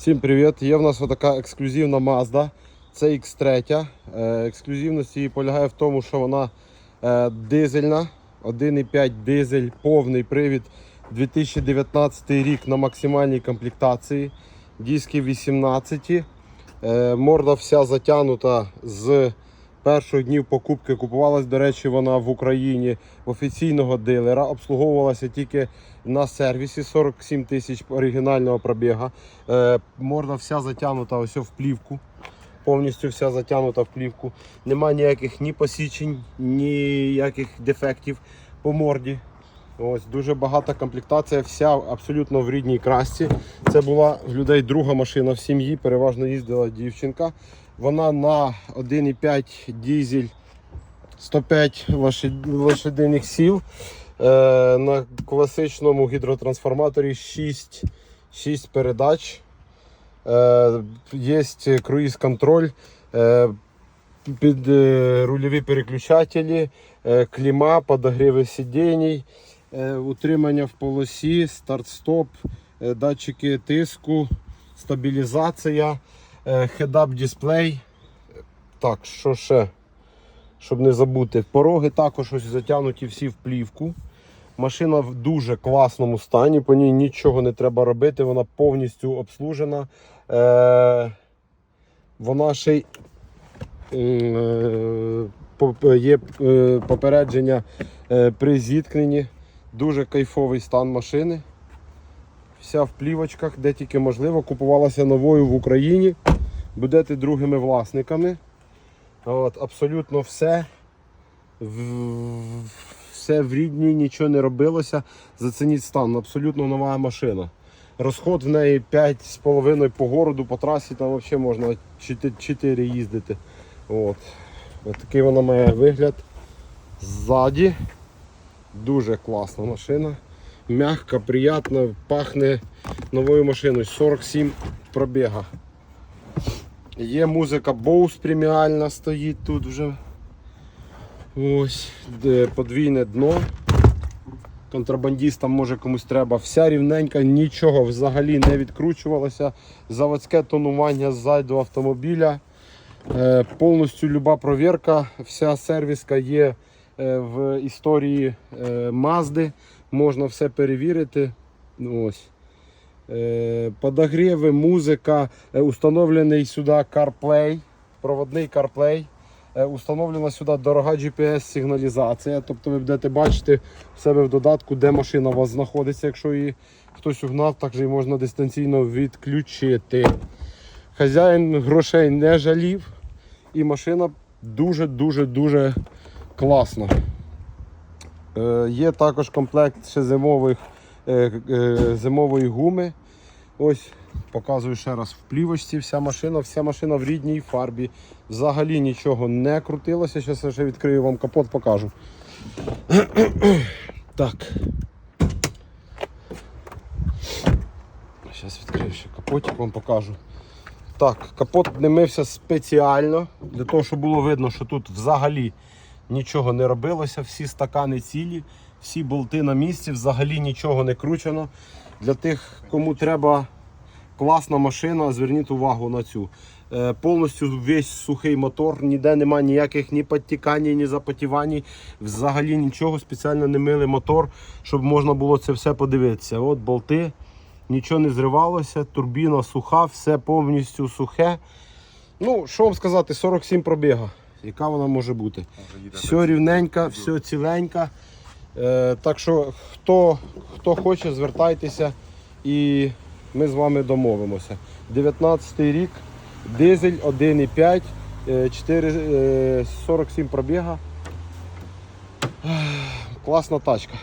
Всім привіт! Є в нас така ексклюзивна Mazda. Це X3. Е, Ексклюзивність її полягає в тому, що вона е, дизельна, 1,5 дизель, повний привід 2019 рік на максимальній комплектації. Диски 18. Е, Морда вся затягнута з перших днів покупки. Купувалась, до речі, вона в Україні в офіційного дилера. Обслуговувалася тільки на сервісі 47 тисяч оригінального пробіга. Е, Морда вся затягнута ось в плівку. Повністю вся затягнута в плівку. Нема ніяких ні посічень, ніяких дефектів по морді. Ось дуже багата комплектація, вся абсолютно в рідній красці. Це була в людей друга машина в сім'ї, переважно їздила дівчинка. Вона на 1,5 дізель 105 лошад- лошадиних сил. Е, на класичному гідротрансформаторі 6, 6 передач. Е, Є круїз-контроль, е, під рульові переключателі, кліма, подогріви сидінь, утримання в полосі, старт-стоп, датчики тиску, стабілізація, е, head-up дисплей. Так, що ще? Щоб не забути, пороги також ось затягнуті всі в плівку. Машина в дуже класному стані, по ній нічого не треба робити, вона повністю обслужена. Е, вона ще й е, є е, попередження е, при зіткненні. Дуже кайфовий стан машини. Вся в плівочках, де тільки можливо. Купувалася новою в Україні. Будете другими власниками. От, абсолютно все. Все в рідній, нічого не робилося. Зацініть стан. Абсолютно нова машина. Розход в неї 5,5 по городу, по трасі там взагалі можна 4 їздити. От. От такий вона має вигляд. Ззаді. Дуже класна машина. Мягка, приятна, пахне новою машиною. 47 пробіга. Є музика Bose преміальна стоїть тут вже. Ось, де подвійне дно. Контрабандістам може комусь треба. Вся рівненька, нічого взагалі не відкручувалося. Заводське тонування ззаду автомобіля. Е, повністю люба провірка, вся сервіска є е, в історії е, Мазди. Можна все перевірити. Ось. Е, подогріви, музика, е, установлений сюди CarPlay, проводний CarPlay. Е, Установлена сюди дорога GPS-сигналізація. Тобто ви будете бачити в себе в додатку, де машина у вас знаходиться. Якщо її хтось угнав, також її можна дистанційно відключити. Хазяїн грошей не жалів, і машина дуже-дуже-дуже класна. Є також комплект ще зимових, зимової гуми. Ось, показую ще раз в плівочці. Вся машина, вся машина в рідній фарбі. Взагалі нічого не крутилося. Зараз я ще відкрию вам капот, покажу. так. Зараз відкрию ще капотик, вам покажу. Так, капот не спеціально, для того, щоб було видно, що тут взагалі нічого не робилося, всі стакани цілі, всі болти на місці, взагалі нічого не кручено. Для тих, кому треба класна машина, зверніть увагу на цю. Е, Повністю весь сухий мотор, ніде немає ніяких ні підтікань, ні запотівань, взагалі нічого, спеціально не мили мотор, щоб можна було це все подивитися. От болти, нічого не зривалося, турбіна суха, все повністю сухе. Ну, що вам сказати, 47 пробіга. Яка вона може бути? Все рівненька, все ціленька. Е, так що, хто, хто хоче, звертайтеся і ми з вами домовимося. 19 рік, дизель 1,5, е, 4, е, 47 пробіга. Класна тачка.